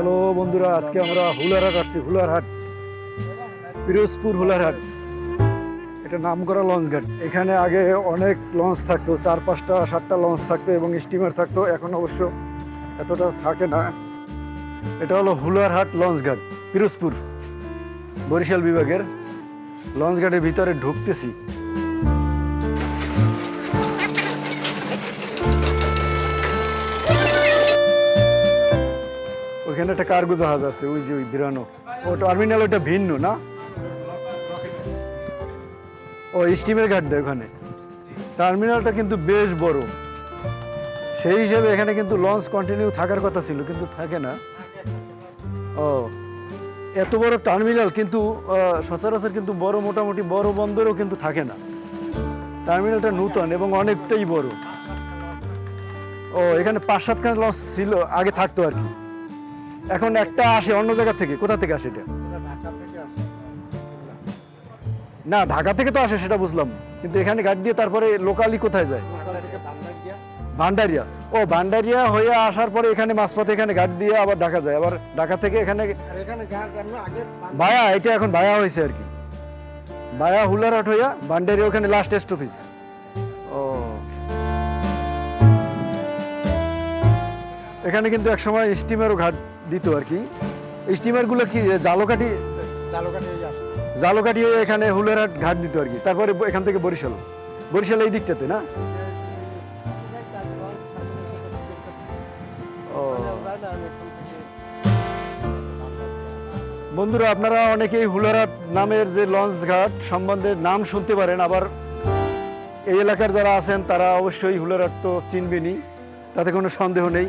Hello বন্ধুরা, আজকে আমরা হুলারহাট আসছি, হুলারহাট। পিরোজপুর হুলারহাট। এটা নাম করা লঞ্চ ঘাট। এখানে আগে অনেক লঞ্চ থাকতো, চার পাঁচটা, সাতটা লঞ্চ থাকতো এবং স্টিমার থাকতো, এখন অবশ্য এতটা থাকে না। এটা হলো হুলারহাট লঞ্চ ঘাট, পিরোজপুর। বরিশাল বিভাগের লঞ্চ ঘাটের ভিতরে ঢুকতেছি। ওইখানে একটা কার্গো জাহাজ আছে, ওই যে ওই বিরানো। ও টার্মিনাল ওটা ভিন্ন, না? ও স্টিমের ঘাট দেয় ওখানে। টার্মিনালটা কিন্তু বেশ বড়। সেই হিসেবে এখানে কিন্তু লঞ্চ কন্টিনিউ থাকার কথা ছিল, কিন্তু থাকে না। ও, এত বড় টার্মিনাল কিন্তু সচরাচর কিন্তু বড়, মোটামুটি বড় বন্দরও কিন্তু থাকে না। টার্মিনালটা নূতন এবং অনেকটাই বড়। ও, এখানে পাঁচ সাতখানা লঞ্চ ছিল, আগে থাকতো আর কি। এখন একটা আসে, অন্য জায়গা থেকে। কোথা থেকে আসে এটা? না, ঢাকা থেকে তো আসে, সেটা বুঝলাম। কিন্তু এখানে গাড়ি দিয়ে তারপরে লোকালি কোথায় যায়? ভান্ডারিয়া। ও, ভান্ডারিয়া হয়ে আসার পরে এখানে মাঝপথে এখানে গাড়ি দিয়ে আবার ঢাকা যায়। আবার ঢাকা থেকে এখানে ভায়া, এটা এখন ভায়া হয়েছে আর কি। ভায়া, হুলারহাট হইয়া ভান্ডারিয়া ওখানে লাস্ট স্টপিস এখানে কিন্তু এক সময় স্টিমারও ঘাট দিত আর কি স্টিমারগুলো কি জালকাঠি জালকাঠি হয়ে এখানে হুলারহাট ঘাট দিত আর কি তারপরে এখান থেকে বরিশাল। বরিশাল এই দিকটাতে না? ও। বন্ধুরা আপনারা অনেকেই হুলারহাট নামের যে লঞ্চ ঘাট সম্বন্ধে নাম শুনতে পারেন। আবার এই এলাকার যারা আছেন তারা অবশ্যই হুলারহাট তো চিনবেনই। তাতে কোনো সন্দেহ নেই।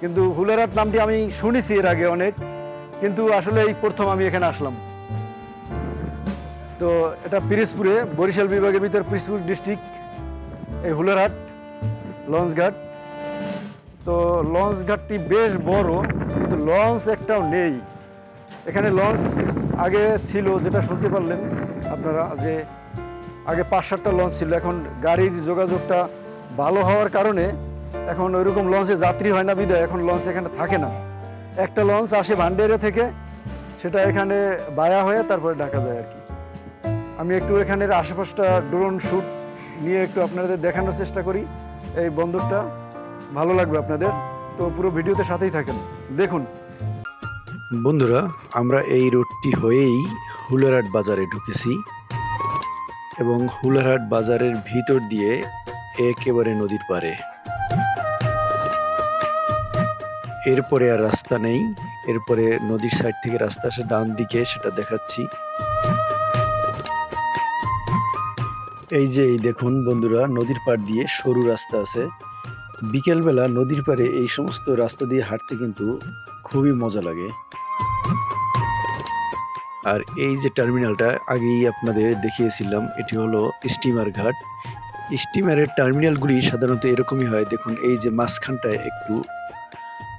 কিন্তু হুলারহাট নামটি আমি শুনেছি এর আগে অনেক, কিন্তু আসলে এই প্রথম আমি এখানে আসলাম। তো এটা পিরিজপুরে, বরিশাল বিভাগের ভিতর পিরিজপুর ডিস্ট্রিক্ট, এই হুলারহাট লঞ্চ ঘাট তো লঞ্চ ঘাটটি বেশ বড়, কিন্তু লঞ্চ একটাও নেই। এখানে লঞ্চ আগে ছিল, যেটা শুনতে পারলেন আপনারা, যে আগে পাঁচ সাতটা লঞ্চ ছিল। এখন গাড়ির যোগাযোগটা ভালো হওয়ার কারণে এখন ওইরকম লঞ্চে যাত্রী হয় না বিদায়, এখন লঞ্চ এখানে থাকে না। একটা লঞ্চ আসে ভান্ডারে থেকে, সেটা এখানে বায়া হয়ে তারপরে ঢাকা যায় আর কি। আমি একটু এখানের আশেপাশটা ড্রোন শ্যুট নিয়ে একটু আপনাদের দেখানোর চেষ্টা করি, এই বন্দরটা। ভালো লাগবে আপনাদের, তো পুরো ভিডিওতে সাথেই থাকেন। দেখুন। বন্ধুরা, আমরা এই রোডটি হয়েই হুলারহাট বাজারে ঢুকেছি এবং হুলারহাট বাজারের ভিতর দিয়ে একেবারে নদীর পারে এরপরে আর রাস্তা নেই। এরপরে নদীর সাইড থেকে রাস্তা আসে ডান দিকে, সেটা দেখাচ্ছি। এই যে এই দেখুন বন্ধুরা, নদীর পাড় দিয়ে সরু রাস্তা আছে। বিকেলবেলা নদীর পাড়ে এই সমস্ত রাস্তা দিয়ে হাঁটতে কিন্তু খুবই মজা লাগে। আর এই যে টার্মিনালটা আগেই আপনাদের দেখিয়েছিলাম, এটি হলো স্টিমার ঘাট। স্টিমারের টার্মিনালগুলি সাধারণত এরকমই হয়। দেখুন এই যে মাঝখানটায় একটু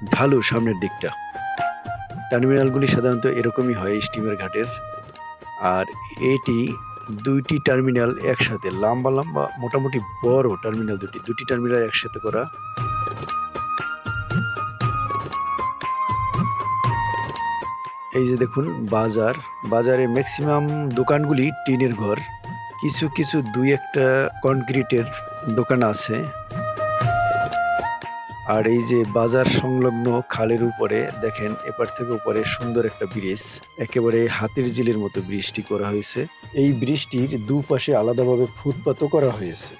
ঢালু সামনের দিকটা। টার্মিনালগুলি সাধারণত এরকমই হয় স্টিমার ঘাটের। আর এটি দুইটি টার্মিনাল একসাথে, লম্বা লম্বা, মোটামুটি বড় টার্মিনাল দুটি। দুটি টার্মিনাল একসাথে করা। এই যে দেখুন, বাজার। বাজারে ম্যাক্সিমাম দোকানগুলি টিনের ঘর। কিছু কিছু দুই একটা কনক্রিটের দোকান আছে। আর এই যে বাজার সংলগ্ন খালের উপরে, দেখেন, এপার থেকে উপরে সুন্দর একটা ব্রিজ। একেবারে হাতির জিলের মতো ব্রিজটি করা হয়েছে। এই ব্রিজটির দুপাশে আলাদাভাবে ফুটপাতও করা হয়েছে।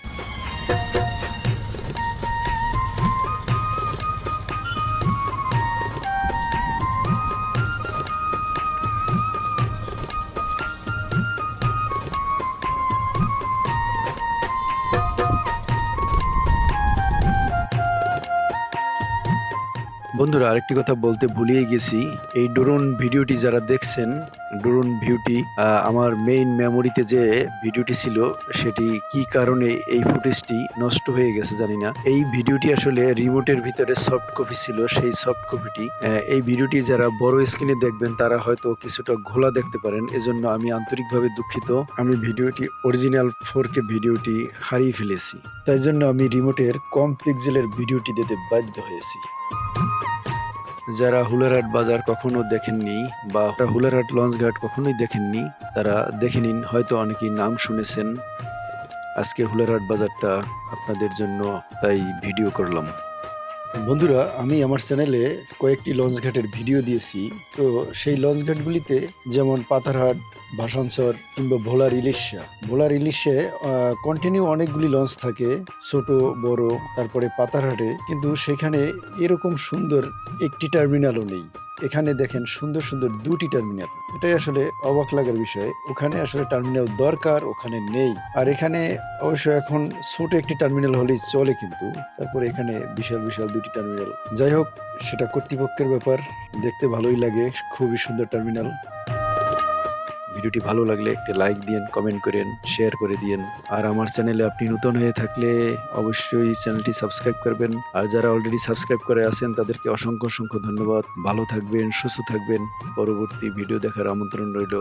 বন্ধুরা, আরেকটি কথা বলতে ভুলিয়ে গেছি। এই ড্রোন ভিডিওটি যারা দেখছেন, ড্রোন ভিউটি আমার মেইন মেমোরিতে যে ভিডিওটি ছিল, সেটি কি কারণে এই ফুটেজটি নষ্ট হয়ে গেছে জানি না। এই ভিডিওটি আসলে রিমোটের ভিতরে সফট কপি ছিল, সেই সফট কপিটি এই ভিডিওটি যারা বড় স্ক্রিনে দেখবেন, তারা হয়তো কিছুটা ঘোলা দেখতে পারেন। এজন্য আমি আন্তরিকভাবে দুঃখিত। আমি ভিডিওটি অরিজিনাল ফোর কে ভিডিওটি হারিয়ে ফেলেছি। তাই জন্য আমি রিমোটের কম পিক্সেলের ভিডিওটি দিতে বাধ্য হয়েছি। যারা হুলারহাট বাজার কখনো দেখেননি বা হুলারহাট লঞ্চ ঘাট কখনোই দেখেননি, তারা দেখে নিন, হয়তো অনেকেই নাম শুনেছেন। আজকে হুলারহাট বাজারটা আপনাদের জন্য তাই ভিডিও করলাম। বন্ধুরা, আমি আমার চ্যানেলে কয়েকটি লঞ্চ ঘাটের ভিডিও দিয়েছি। তো সেই লঞ্চ ঘাটগুলিতে যেমন পাতারহাট ভাসানচর কিংবা ভোলার ইলিশা। ভোলার ইলিশে কন্টিনিউ অনেকগুলি লঞ্চ থাকে, ছোট, বড়, তারপরে পাতারহাটে। কিন্তু সেখানে এরকম সুন্দর একটি টার্মিনালও নেই। এখানে দেখেন সুন্দর সুন্দর দুটি টার্মিনাল এটাই আসলে অবাক লাগার বিষয়। ওখানে আসলে টার্মিনাল দরকার, ওখানে নেই। আর এখানে অবশ্য এখন ছোট একটি টার্মিনাল হলেই চলে কিন্তু। তারপরে এখানে বিশাল বিশাল দুটি টার্মিনাল যাই হোক, সেটা কর্তৃপক্ষের ব্যাপার। দেখতে ভালোই লাগে, খুবই সুন্দর টার্মিনাল ভিডিওটি ভালো লাগলে একটি লাইক দিন কমেন্ট করেন শেয়ার করে দিন আর আমার চ্যানেলে আপনি নতুন হয়ে থাকলে অবশ্যই চ্যানেলটি সাবস্ক্রাইব করবেন। আর যারা অলরেডি সাবস্ক্রাইব করে আছেন, তাদেরকে অসংখ্য অসংখ্য ধন্যবাদ। ভালো থাকবেন, সুস্থ থাকবেন। পরবর্তী ভিডিও দেখার আমন্ত্রণ রইল।